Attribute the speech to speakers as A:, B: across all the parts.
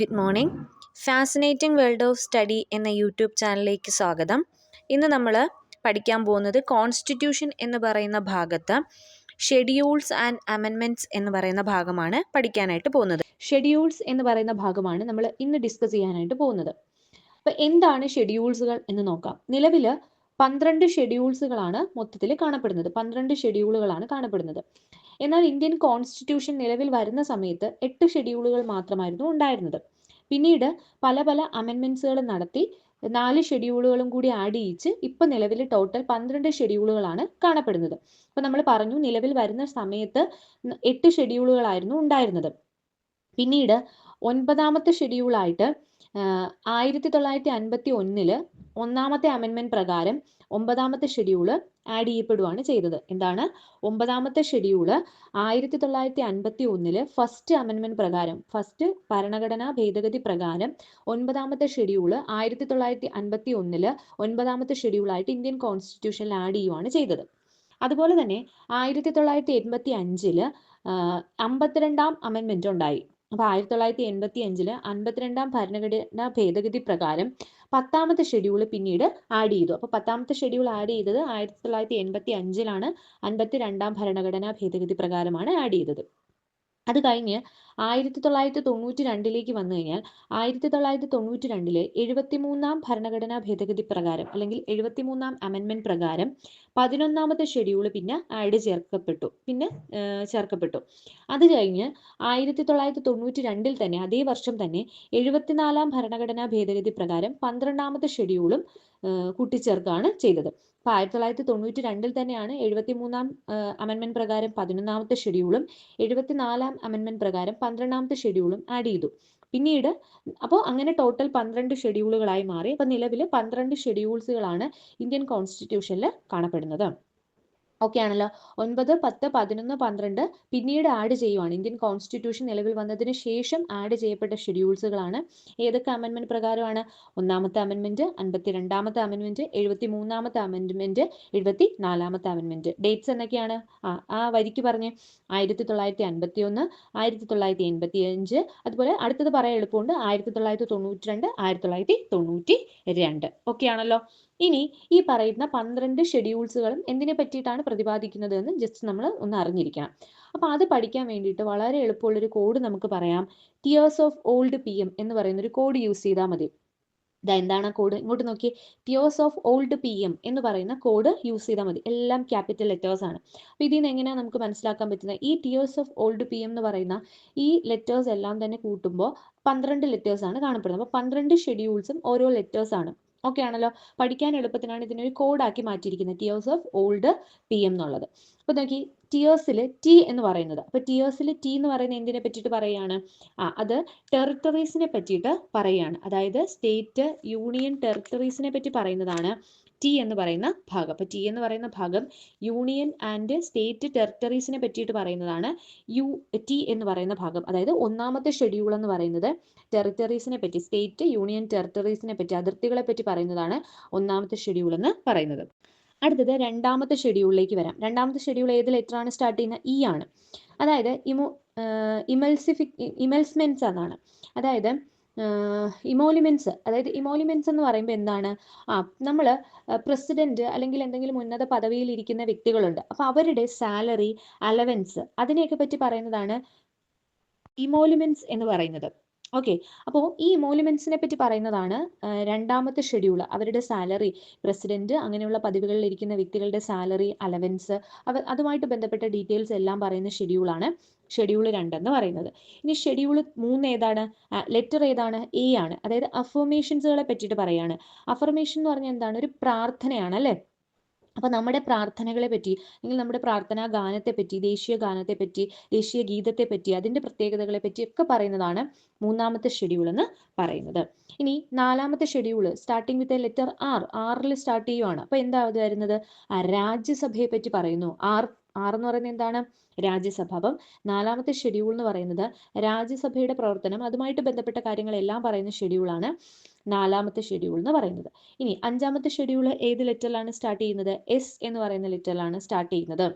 A: Good morning. Fascinating world of study എന്ന YouTube ചാനലിലേക്ക് സ്വാഗതം. ഇന്ന് നമ്മൾ പഠിക്കാൻ പോകുന്നത് കോൺസ്റ്റിറ്റ്യൂഷൻ എന്ന് പറയുന്ന ഭാഗത്ത് ഷെഡ്യൂൾസ് ആൻഡ് അമെൻമെന്റ്സ് എന്ന് പറയുന്ന ഭാഗമാണ് പഠിക്കാനായിട്ട് പോകുന്നത്. ഷെഡ്യൂൾസ് എന്ന് പറയുന്ന ഭാഗമാണ് നമ്മൾ ഇന്ന് ഡിസ്കസ് ചെയ്യാനായിട്ട് പോകുന്നത്. അപ്പോൾ എന്താണ് ഷെഡ്യൂൾസുകൾ എന്ന് നോക്കാം. നിലവിൽ പന്ത്രണ്ട് ഷെഡ്യൂൾസുകളാണ് മൊത്തത്തിൽ കാണപ്പെടുന്നത്. പന്ത്രണ്ട് ഷെഡ്യൂളുകളാണ് കാണപ്പെടുന്നത്. എന്നാൽ ഇന്ത്യൻ കോൺസ്റ്റിറ്റ്യൂഷൻ നിലവിൽ വരുന്ന സമയത്ത് എട്ട് ഷെഡ്യൂളുകൾ മാത്രമായിരുന്നു ഉണ്ടായിരുന്നത്. പിന്നീട് പല പല അമെൻമെന്റ്സുകൾ നടത്തി നാല് ഷെഡ്യൂളുകളും കൂടി ആഡ് ചെയ്യിച്ച് ഇപ്പൊ നിലവിൽ ടോട്ടൽ പന്ത്രണ്ട് ഷെഡ്യൂളുകളാണ് കാണപ്പെടുന്നത്. ഇപ്പൊ നമ്മൾ പറഞ്ഞു നിലവിൽ വരുന്ന സമയത്ത് എട്ട് ഷെഡ്യൂളുകളായിരുന്നു ഉണ്ടായിരുന്നത്. പിന്നീട് ഒൻപതാമത്തെ ഷെഡ്യൂളായിട്ട് ആയിരത്തി തൊള്ളായിരത്തി അൻപത്തി ഒന്നിൽ ഒന്നാമത്തെ അമെൻമെന്റ് പ്രകാരം ഒമ്പതാമത്തെ ഷെഡ്യൂൾ ആഡ് ചെയ്യപ്പെടുകയാണ് ചെയ്തത്. എന്താണ്? ഒമ്പതാമത്തെ ഷെഡ്യൂൾ ആയിരത്തി തൊള്ളായിരത്തി അൻപത്തി ഒന്നിൽ ഫസ്റ്റ് അമെൻമെന്റ് പ്രകാരം ഫസ്റ്റ് ഭരണഘടനാ ഭേദഗതി പ്രകാരം ഒൻപതാമത്തെ ഷെഡ്യൂൾ ആയിരത്തി തൊള്ളായിരത്തി അൻപത്തി ഒന്നിൽ ഒൻപതാമത്തെ ഷെഡ്യൂളായിട്ട് ഇന്ത്യൻ കോൺസ്റ്റിറ്റ്യൂഷനിൽ ആഡ് ചെയ്യുവാണ് ചെയ്തത്. അതുപോലെ തന്നെ ആയിരത്തി തൊള്ളായിരത്തി എൺപത്തി അഞ്ചിൽ അമ്പത്തിരണ്ടാം അമെൻമെന്റ് ഉണ്ടായി. അപ്പോൾ ആയിരത്തി തൊള്ളായിരത്തി എൺപത്തി അഞ്ചിൽ അൻപത്തിരണ്ടാം ഭരണഘടനാ ഭേദഗതി പ്രകാരം പത്താമത്തെ ഷെഡ്യൂൾ പിന്നീട് ആഡ് ചെയ്തു. അപ്പോൾ പത്താമത്തെ ഷെഡ്യൂൾ ആഡ് ചെയ്തത് ആയിരത്തി തൊള്ളായിരത്തി എൺപത്തി അഞ്ചിലാണ് അൻപത്തി രണ്ടാം ഭരണഘടനാ ഭേദഗതി പ്രകാരമാണ് ആഡ് ചെയ്തത്. അത് കഴിഞ്ഞ് ആയിരത്തി തൊള്ളായിരത്തി തൊണ്ണൂറ്റി രണ്ടിലേക്ക് വന്നു കഴിഞ്ഞാൽ ആയിരത്തി തൊള്ളായിരത്തി തൊണ്ണൂറ്റി രണ്ടിലെ എഴുപത്തിമൂന്നാം ഭരണഘടനാ ഭേദഗതി പ്രകാരം അല്ലെങ്കിൽ എഴുപത്തിമൂന്നാം അമെൻമെന്റ് പ്രകാരം പതിനൊന്നാമത്തെ ഷെഡ്യൂൾ പിന്നെ ആഡ് ചേർക്കപ്പെട്ടു. പിന്നെ ചേർക്കപ്പെട്ടു. അത് കഴിഞ്ഞ് ആയിരത്തി തൊള്ളായിരത്തി തൊണ്ണൂറ്റി രണ്ടിൽ തന്നെ അതേ വർഷം തന്നെ എഴുപത്തിനാലാം ഭരണഘടനാ ഭേദഗതി പ്രകാരം പന്ത്രണ്ടാമത്തെ ഷെഡ്യൂളും കൂട്ടിച്ചേർക്കുകയാണ് ചെയ്തത്. അപ്പോൾ ആയിരത്തി തൊള്ളായിരത്തി തൊണ്ണൂറ്റി രണ്ടിൽ തന്നെയാണ് എഴുപത്തി മൂന്നാം അമെൻമെന്റ് പ്രകാരം പതിനൊന്നാമത്തെ ഷെഡ്യൂളും എഴുപത്തിനാലാം അമെൻമെന്റ് പ്രകാരം പന്ത്രണ്ടാമത്തെ ഷെഡ്യൂളും ആഡ് ചെയ്തു. പിന്നീട് അപ്പോൾ അങ്ങനെ ടോട്ടൽ പന്ത്രണ്ട് ഷെഡ്യൂളുകളായി മാറി. അപ്പോൾ നിലവിൽ പന്ത്രണ്ട് ഷെഡ്യൂൾസുകളാണ് ഇന്ത്യൻ കോൺസ്റ്റിറ്റ്യൂഷനിൽ കാണപ്പെടുന്നത്. ഓക്കെ ആണല്ലോ. ഒൻപത് പത്ത് പതിനൊന്ന് പന്ത്രണ്ട് പിന്നീട് ആഡ് ചെയ്യുവാണ്. ഇന്ത്യൻ കോൺസ്റ്റിറ്റ്യൂഷൻ നിലവിൽ വന്നതിന് ശേഷം ആഡ് ചെയ്യപ്പെട്ട ഷെഡ്യൂൾസുകളാണ് ഏതൊക്കെ അമെൻമെന്റ് പ്രകാരമാണ്? ഒന്നാമത്തെ അമെൻമെന്റ് അൻപത്തി രണ്ടാമത്തെ അമെൻമെന്റ് എഴുപത്തി മൂന്നാമത്തെ അമെൻമെന്റ് എഴുപത്തി നാലാമത്തെ അമെൻമെന്റ് ഡേറ്റ്സ് എന്നൊക്കെയാണ് ആ ആ വരിക്ക് പറഞ്ഞ്. ആയിരത്തി തൊള്ളായിരത്തി അൻപത്തി ഒന്ന് ആയിരത്തി തൊള്ളായിരത്തി എൺപത്തി അഞ്ച് അതുപോലെ അടുത്തത് പറയാൻ എളുപ്പമുണ്ട്. ആയിരത്തി തൊള്ളായിരത്തി തൊണ്ണൂറ്റി രണ്ട് ആയിരത്തി തൊള്ളായിരത്തി തൊണ്ണൂറ്റി രണ്ട് ഓക്കെ ആണല്ലോ. ഇനി ഈ പറയുന്ന പന്ത്രണ്ട് ഷെഡ്യൂൾസുകളും എന്തിനെ പറ്റിയിട്ടാണ് പ്രതിപാദിക്കുന്നത് എന്ന് ജസ്റ്റ് നമ്മൾ ഒന്ന് അറിഞ്ഞിരിക്കണം. അപ്പോൾ അത് പഠിക്കാൻ വേണ്ടിയിട്ട് വളരെ എളുപ്പമുള്ളൊരു കോഡ് നമുക്ക് പറയാം. Tears of old P M എന്ന് പറയുന്ന ഒരു കോഡ് യൂസ് ചെയ്താൽ മതി. ഇതാ എന്താണ് ആ കോഡ് ഇങ്ങോട്ട് നോക്കി tears of old P M എന്ന് പറയുന്ന കോഡ് യൂസ് ചെയ്താൽ മതി. എല്ലാം ക്യാപിറ്റൽ ലെറ്റേഴ്സ് ആണ്. അപ്പോൾ ഇതിൽ നിന്ന് എങ്ങനെയാണ് നമുക്ക് മനസ്സിലാക്കാൻ പറ്റുന്നത്? ഈ tears of old P M എന്ന് പറയുന്ന ഈ ലെറ്റേഴ്സ് എല്ലാം തന്നെ കൂട്ടുമ്പോൾ പന്ത്രണ്ട് ലെറ്റേഴ്സ് ആണ് കാണപ്പെടുന്നത്. അപ്പോൾ പന്ത്രണ്ട് ഷെഡ്യൂൾസും ഓരോ ലെറ്റേഴ്സ് ആണ്. ഓക്കെ ആണല്ലോ പഠിക്കാൻ എളുപ്പത്തിനാണ് ഇതിനൊരു കോഡാക്കി മാറ്റിയിരിക്കുന്നത്. Tears of old P M എന്നുള്ളത്. അപ്പോൾ നോക്കി ടിയേഴ്സിൽ ടി എന്ന് പറയുന്നത്. അപ്പോൾ ടിയേഴ്സിൽ ടി എന്ന് പറയുന്നത് എന്തിനെ പറ്റിയിട്ട് പറയുകയാണ് ആ അത് ടെറിട്ടറീസിനെ പറ്റിയിട്ട് പറയുകയാണ് അതായത് സ്റ്റേറ്റ് യൂണിയൻ ടെറിട്ടറീസിനെ പറ്റി പറയുന്നതാണ് ടി എന്ന് പറയുന്ന ഭാഗം. അപ്പോൾ ടി എന്ന് പറയുന്ന ഭാഗം യൂണിയൻ ആൻഡ് സ്റ്റേറ്റ് ടെറിട്ടറീസിനെ പറ്റിയിട്ട് പറയുന്നതാണ് യു ടി എന്ന് പറയുന്ന ഭാഗം. അതായത് ഒന്നാമത്തെ ഷെഡ്യൂൾ എന്ന് പറയുന്നത് ടെറിട്ടറീസിനെ പറ്റി സ്റ്റേറ്റ് യൂണിയൻ ടെറിട്ടറീസിനെ പറ്റി അതിർത്തികളെ പറ്റി പറയുന്നതാണ് ഒന്നാമത്തെ ഷെഡ്യൂൾ എന്ന് പറയുന്നത്. അടുത്തത് രണ്ടാമത്തെ ഷെഡ്യൂളിലേക്ക് വരാം. രണ്ടാമത്തെ ഷെഡ്യൂൾ ഏത് ലെറ്റർ ആണ് സ്റ്റാർട്ട് ചെയ്യുന്ന ഇ ആണ്. അതായത് ഇമോ ഇമൽസിഫിക് ഇമൽസ്മെൻസ് എന്നാണ്. അതായത് ഇമോലിമെൻസ്. അതായത് ഇമോലിമെൻസ് എന്ന് പറയുമ്പോൾ എന്താണ്? ആ നമ്മൾ പ്രസിഡന്റ് അല്ലെങ്കിൽ എന്തെങ്കിലും ഉന്നത പദവിയിൽ ഇരിക്കുന്ന വ്യക്തികളുണ്ട്. അപ്പോൾ അവരുടെ സാലറി അലവൻസ് അതിനെയൊക്കെ പറ്റി പറയുന്നതാണ് ഇമോലിമെൻസ് എന്ന് പറയുന്നത്. ഓക്കെ അപ്പോൾ ഈ ഇമോലിമെന്റ്സിനെ പറ്റി പറയുന്നതാണ് രണ്ടാമത്തെ ഷെഡ്യൂൾ അവരുടെ സാലറി പ്രസിഡന്റ് അങ്ങനെയുള്ള പദവികളിൽ ഇരിക്കുന്ന വ്യക്തികളുടെ സാലറി അലവൻസ് അവ അതുമായിട്ട് ബന്ധപ്പെട്ട ഡീറ്റെയിൽസ് എല്ലാം പറയുന്ന ഷെഡ്യൂളാണ് ഷെഡ്യൂൾ രണ്ടെന്ന് പറയുന്നത്. ഇനി ഷെഡ്യൂൾ മൂന്ന് ഏതാണ്? ലെറ്റർ ഏതാണ്? എ ആണ്. അതായത് അഫർമേഷൻസുകളെ പറ്റിയിട്ട് പറയാണ്. അഫർമേഷൻ എന്ന് പറഞ്ഞാൽ എന്താണ്? ഒരു പ്രാർത്ഥനയാണ് അല്ലേ? അപ്പോൾ നമ്മുടെ പ്രാർത്ഥനകളെ പറ്റി അല്ലെങ്കിൽ നമ്മുടെ പ്രാർത്ഥനാ ഗാനത്തെ പറ്റി ദേശീയ ഗാനത്തെ പറ്റി ദേശീയ ഗീതത്തെ പറ്റി അതിന്റെ പ്രത്യേകതകളെ പറ്റി ഒക്കെ പറയുന്നതാണ് മൂന്നാമത്തെ ഷെഡ്യൂൾ എന്ന് പറയുന്നത്. ഇനി നാലാമത്തെ schedule starting with a letter R ആറിൽ സ്റ്റാർട്ട് ചെയ്യുവാണ്. അപ്പോൾ എന്താ വരുന്നത്? രാജ്യസഭയെ പറ്റി പറയുന്നു. ആർ ആർ എന്ന് പറയുന്നത് എന്താണ്? രാജ്യസഭ. അപ്പം നാലാമത്തെ ഷെഡ്യൂൾ എന്ന് പറയുന്നത് രാജ്യസഭയുടെ പ്രവർത്തനം അതുമായിട്ട് ബന്ധപ്പെട്ട കാര്യങ്ങളെല്ലാം പറയുന്ന ഷെഡ്യൂളാണ് നാലാമത്തെ ഷെഡ്യൂൾ എന്ന് പറയുന്നത്. ഇനി അഞ്ചാമത്തെ ഷെഡ്യൂൾ ഏത് ലെറ്ററിലാണ് സ്റ്റാർട്ട് ചെയ്യുന്നത്? എസ് എന്ന് പറയുന്ന ലെറ്ററിലാണ് സ്റ്റാർട്ട് ചെയ്യുന്നത്.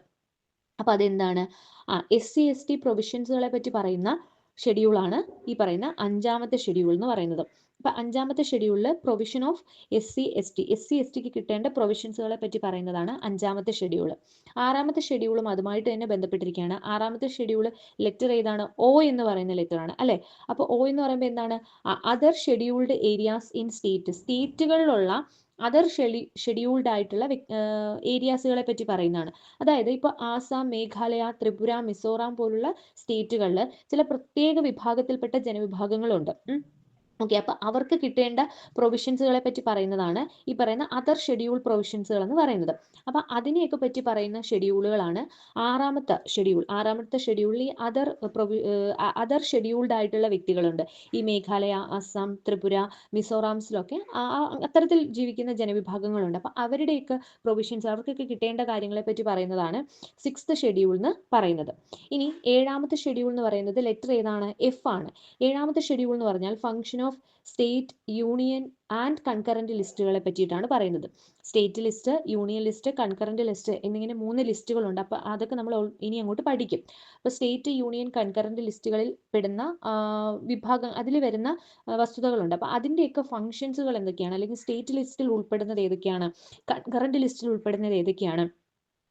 A: അപ്പൊ അതെന്താണ്? ആ എസ് സി എസ് ടി പ്രൊവിഷൻസുകളെ പറ്റി പറയുന്ന ഷെഡ്യൂളാണ് ഈ പറയുന്ന അഞ്ചാമത്തെ ഷെഡ്യൂൾ എന്ന് പറയുന്നത്. അപ്പൊ അഞ്ചാമത്തെ ഷെഡ്യൂളിൽ provision of S C S T S C S tick കിട്ടേണ്ട പ്രൊവിഷൻസുകളെ പറ്റി പറയുന്നതാണ് അഞ്ചാമത്തെ ഷെഡ്യൂൾ ആറാമത്തെ ഷെഡ്യൂളും അതുമായിട്ട് തന്നെ ബന്ധപ്പെട്ടിരിക്കുകയാണ്. ആറാമത്തെ ഷെഡ്യൂൾ ലെറ്റർ ഏതാണ്? ഒ എന്ന് പറയുന്ന ലെറ്റർ ആണ് അല്ലെ? അപ്പോൾ ഒ എന്ന് പറയുമ്പോൾ എന്താണ്? Other scheduled areas in state സ്റ്റേറ്റുകളിലുള്ള other ഷെഡ്യൂ ഷെഡ്യൂൾഡ് ആയിട്ടുള്ള ഏരിയാസുകളെ പറ്റി പറയുന്നതാണ്. അതായത് ഇപ്പോൾ ആസാം മേഘാലയ ത്രിപുര മിസോറാം പോലുള്ള സ്റ്റേറ്റുകളിൽ ചില പ്രത്യേക വിഭാഗത്തിൽപ്പെട്ട ജനവിഭാഗങ്ങളുണ്ട്. ഓക്കെ അപ്പൊ അവർക്ക് കിട്ടേണ്ട പ്രൊവിഷൻസുകളെ പറ്റി പറയുന്നതാണ് ഈ പറയുന്ന അതർ ഷെഡ്യൂൾ പ്രൊവിഷൻസുകൾ എന്ന് പറയുന്നത്. അപ്പൊ അതിനെയൊക്കെ പറ്റി പറയുന്ന ഷെഡ്യൂളുകളാണ് ആറാമത്തെ ഷെഡ്യൂൾ. ആറാമത്തെ ഷെഡ്യൂളിൽ ഈ അതർ അതർ ഷെഡ്യൂൾഡ് ആയിട്ടുള്ള വ്യക്തികളുണ്ട്. ഈ മേഘാലയ അസം ത്രിപുര മിസോറാംസിലൊക്കെ അത്തരത്തിൽ ജീവിക്കുന്ന ജനവിഭാഗങ്ങളുണ്ട്. അപ്പൊ അവരുടെയൊക്കെ പ്രൊവിഷൻസ് അവർക്കൊക്കെ കിട്ടേണ്ട കാര്യങ്ങളെ പറ്റി പറയുന്നതാണ് സിക്സ്ത് ഷെഡ്യൂൾ എന്ന് പറയുന്നത്. ഇനി ഏഴാമത്തെ ഷെഡ്യൂൾ എന്ന് പറയുന്നത് ലെറ്റർ ഏതാണ്? എഫ് ആണ്. ഏഴാമത്തെ ഷെഡ്യൂൾ എന്ന് പറഞ്ഞാൽ function of state union and concurrent ലിസ്റ്റുകളെ പറ്റിയിട്ടാണ് പറയുന്നത്. State list union list concurrent list എന്നിങ്ങനെ മൂന്ന് ലിസ്റ്റുകളുണ്ട് അപ്പോൾ അതൊക്കെ നമ്മൾ ഇനി അങ്ങോട്ട് പഠിക്കും. അപ്പോൾ സ്റ്റേറ്റ് യൂണിയൻ കൺകറന്റ് ലിസ്റ്റുകളിൽ പെടുന്ന വിഭാഗം അതിൽ വരുന്ന വസ്തുതകളുണ്ട്. അപ്പോൾ അതിന്റെയൊക്കെ ഫങ്ഷൻസുകൾ എന്തൊക്കെയാണ്? അല്ലെങ്കിൽ സ്റ്റേറ്റ് ലിസ്റ്റിൽ ഉൾപ്പെടുന്നത് ഏതൊക്കെയാണ്? കൺകറന്റ് ലിസ്റ്റിൽ ഉൾപ്പെടുന്നത് ഏതൊക്കെയാണ്?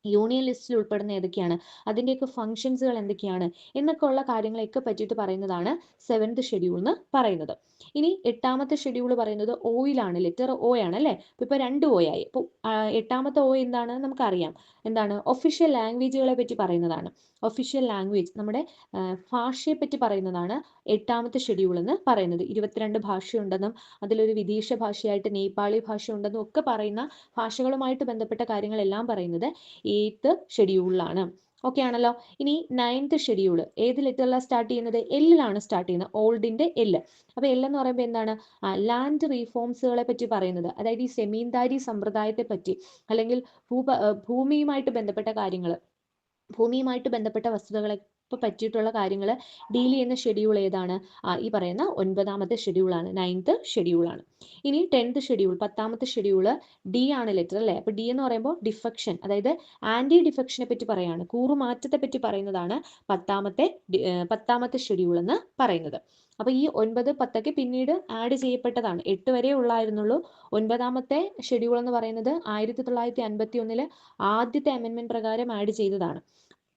A: യൂണിയൻ ലിസ്റ്റിൽ ഉൾപ്പെടുന്ന ഏതൊക്കെയാണ്? അതിന്റെയൊക്കെ ഫങ്ഷൻസുകൾ എന്തൊക്കെയാണ്? എന്നൊക്കെ ഉള്ള കാര്യങ്ങളെയൊക്കെ പറ്റിയിട്ട് പറയുന്നതാണ് സെവൻത് ഷെഡ്യൂൾ എന്ന് പറയുന്നത്. ഇനി എട്ടാമത്തെ ഷെഡ്യൂൾ പറയുന്നത് ഓയിലാണ് ലെറ്റർ ഒ ആണ് അല്ലേ? ഇപ്പോൾ രണ്ട് ഒ ആയി. ഇപ്പോൾ എട്ടാമത്തെ ഒ എന്താണ് നമുക്കറിയാം. എന്താണ്? ഒഫീഷ്യൽ ലാംഗ്വേജുകളെ പറ്റി പറയുന്നതാണ്. ഒഫീഷ്യൽ ലാംഗ്വേജ് നമ്മുടെ ഭാഷയെ പറ്റി പറയുന്നതാണ് എട്ടാമത്തെ ഷെഡ്യൂൾ എന്ന് പറയുന്നത്. ഇരുപത്തിരണ്ട് ഭാഷയുണ്ടെന്നും അതിലൊരു വിദേശ ഭാഷയായിട്ട് നേപ്പാളി ഭാഷ ഉണ്ടെന്നും ഒക്കെ പറയുന്ന ഭാഷകളുമായിട്ട് ബന്ധപ്പെട്ട കാര്യങ്ങളെല്ലാം പറയുന്നത്. എയ്ത്ത് ഷെഡ്യൂളിലാണ് ഓക്കെ ആണല്ലോ? ഇനി നയൻത് ഷെഡ്യൂൾ ഏത് ലെറ്ററിലാണ് സ്റ്റാർട്ട് ചെയ്യുന്നത്? എല്ലിലാണ് സ്റ്റാർട്ട് ചെയ്യുന്നത്. ഓൾഡിന്റെ എല്ല് അപ്പൊ എൽ എന്ന് പറയുമ്പോൾ എന്താണ്? ലാൻഡ് റീഫോംസുകളെ പറ്റി പറയുന്നത്. അതായത് ഈ സെമീന്ദാരി സമ്പ്രദായത്തെ പറ്റി അല്ലെങ്കിൽ ഭൂപ ഭൂമിയുമായിട്ട് ബന്ധപ്പെട്ട കാര്യങ്ങൾ ഭൂമിയുമായിട്ട് ബന്ധപ്പെട്ട വസ്തുതകളെ പറ്റിയിട്ടുള്ള കാര്യങ്ങൾ ഡീൽ ചെയ്യുന്ന ഷെഡ്യൂൾ ഏതാണ്? ഈ പറയുന്ന ഒൻപതാമത്തെ ഷെഡ്യൂളാണ് നയൻത്ത് ഷെഡ്യൂളാണ് ഇനി ടെൻത്ത് ഷെഡ്യൂൾ പത്താമത്തെ ഷെഡ്യൂൾ ഡി ആണ് ലെറ്റർ അല്ലേ? അപ്പൊ ഡി എന്ന് പറയുമ്പോൾ ഡിഫെക്ഷൻ അതായത് ആന്റി ഡിഫെക്ഷനെ പറ്റി പറയാണ്. കൂറുമാറ്റത്തെ പറ്റി പറയുന്നതാണ് പത്താമത്തെ പത്താമത്തെ ഷെഡ്യൂൾ എന്ന് പറയുന്നത്. അപ്പൊ ഈ ഒൻപത് പത്തൊക്കെ പിന്നീട് ആഡ് ചെയ്യപ്പെട്ടതാണ്. എട്ട് വരെ ഉള്ളായിരുന്നുള്ളൂ. ഒൻപതാമത്തെ ഷെഡ്യൂൾ എന്ന് പറയുന്നത് ആയിരത്തി തൊള്ളായിരത്തി അൻപത്തി ഒന്നിൽ ആദ്യത്തെ അമെന്റ്മെന്റ് പ്രകാരം ആഡ് ചെയ്തതാണ്.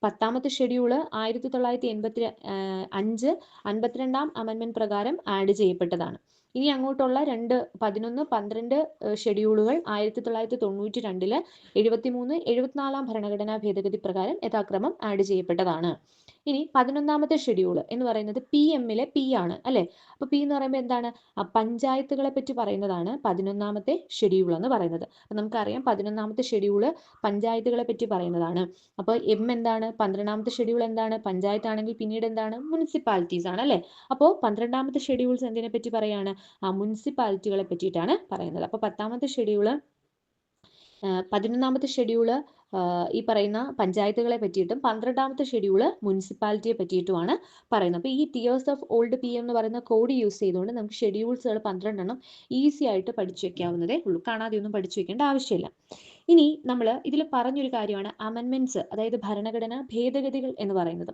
A: പത്താമത്തെ ഷെഡ്യൂൾ ആയിരത്തി തൊള്ളായിരത്തി എൺപത്തി അഞ്ച് അൻപത്തിരണ്ടാം അമൻമെന്റ് പ്രകാരം ആഡ് ചെയ്യപ്പെട്ടതാണ്. ഇനി അങ്ങോട്ടുള്ള രണ്ട് പതിനൊന്ന് പന്ത്രണ്ട് ഷെഡ്യൂളുകൾ ആയിരത്തി തൊള്ളായിരത്തി തൊണ്ണൂറ്റി രണ്ടിൽ എഴുപത്തിമൂന്ന് എഴുപത്തിനാലാം ഭരണഘടനാ ഭേദഗതി പ്രകാരം യഥാക്രമം ആഡ് ചെയ്യപ്പെട്ടതാണ്. ഇനി പതിനൊന്നാമത്തെ ഷെഡ്യൂൾ എന്ന് പറയുന്നത് പി എമ്മിലെ പി ആണ് അല്ലെ? അപ്പൊ പി എന്ന് പറയുമ്പോൾ എന്താണ്? പഞ്ചായത്തുകളെ പറ്റി പറയുന്നതാണ് പതിനൊന്നാമത്തെ ഷെഡ്യൂൾ എന്ന് പറയുന്നത്. അപ്പൊ നമുക്കറിയാം പതിനൊന്നാമത്തെ ഷെഡ്യൂൾ പഞ്ചായത്തുകളെ പറ്റി പറയുന്നതാണ്. അപ്പോൾ എം എന്താണ്? പന്ത്രണ്ടാമത്തെ ഷെഡ്യൂൾ എന്താണ്? പഞ്ചായത്ത് ആണെങ്കിൽ പിന്നീട് എന്താണ്? മുനിസിപ്പാലിറ്റീസ് ആണ് അല്ലെ? അപ്പോൾ പന്ത്രണ്ടാമത്തെ ഷെഡ്യൂൾസ് എന്തിനെ പറ്റി പറയാണ്? മുനിസിപ്പാലിറ്റികളെ പറ്റിയിട്ടാണ് പറയുന്നത്. അപ്പോൾ പത്താമത്തെ ഷെഡ്യൂൾ പതിനൊന്നാമത്തെ ഷെഡ്യൂൾ ഈ പറയുന്ന പഞ്ചായത്തുകളെ പറ്റിയിട്ടും പന്ത്രണ്ടാമത്തെ ഷെഡ്യൂൾ മുനിസിപ്പാലിറ്റിയെ പറ്റിയിട്ടുമാണ് പറയുന്നത്. അപ്പോൾ ഈ ടിയേഴ്സ് ഓഫ് ഓൾഡ് പി എന്ന് പറയുന്ന കോഡ് യൂസ് ചെയ്തുകൊണ്ട് നമുക്ക് ഷെഡ്യൂൾസുകൾ പന്ത്രണ്ടെണ്ണം ഈസി ആയിട്ട് പഠിച്ചു വെക്കാവുന്നതേ ഉള്ളൂ. കാണാതെ ഒന്നും പഠിച്ചു വെക്കേണ്ട ആവശ്യമില്ല. ഇനി നമ്മൾ ഇതിൽ പറഞ്ഞൊരു കാര്യമാണ് അമെൻമെന്റ്സ് അതായത് ഭരണഘടന ഭേദഗതികൾ എന്ന് പറയുന്നത്.